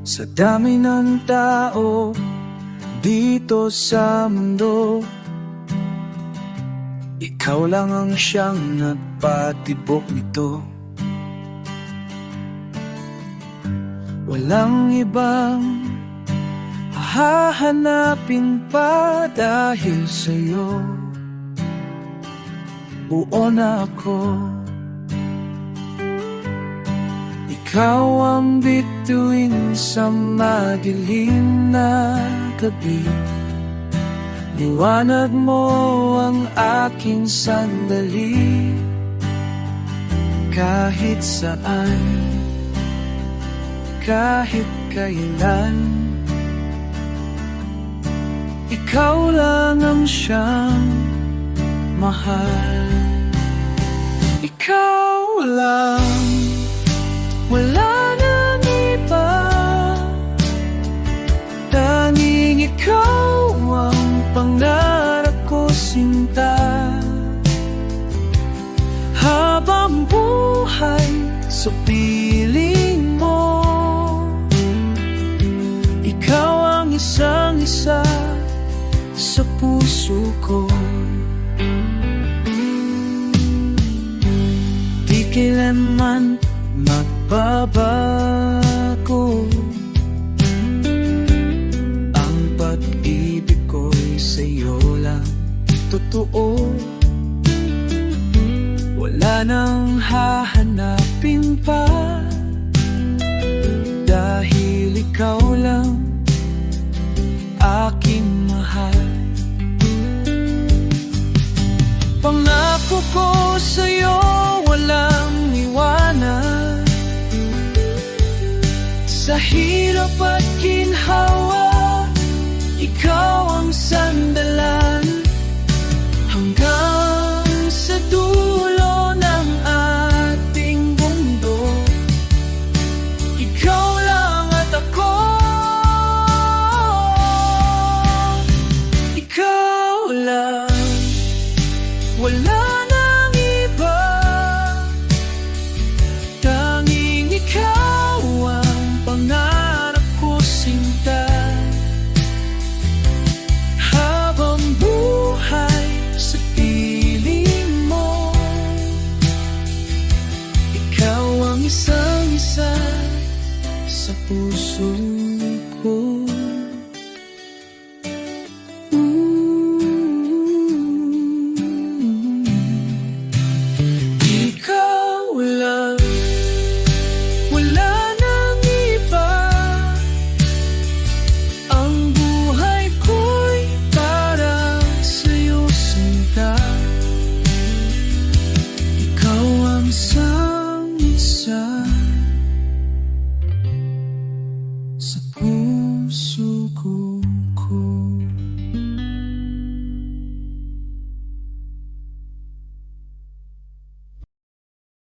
Sa dami ng tao dito sa mundo Ikaw lang ang siyang nagpatibok nito. Walang ibang hahanapin pa dahil sa'yo. Buo na ako Ikaw ang bituin sa madilim na gabi. Liwanag mo ang aking sandali. Kahit saan Kahit kailan. Ikaw lang ang siyang mahal. Ikaw lang ikaw ang pangarap ko sinta. Habang buhay sa piling mo Ikaw ang isang isa sa puso ko. Di kailanman magbabago totoo. Wala nang hahanapin pa. Dahil ikaw lang aking mahal. Pangako ko sa'yo walang iwanan. Sa hirap at ginhawa sa puso ko. Ikaw lang. Wala nang iba. Ang buhay ko'y para sa'yo sinta. Ikaw ang isang